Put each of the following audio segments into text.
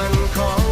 one call.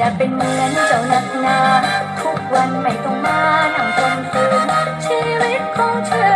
อย่าเป็นเหมือนเจ้านักหนา ทุกวันไม่ต้องมานั่งทนฝืนชีวิตของเธอ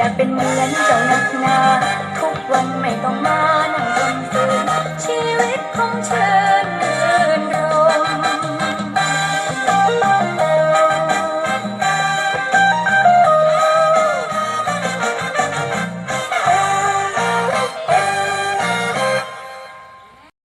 อย่าเป็นเหมือนเจ้านักนา ทุกวันไม่ต้องมา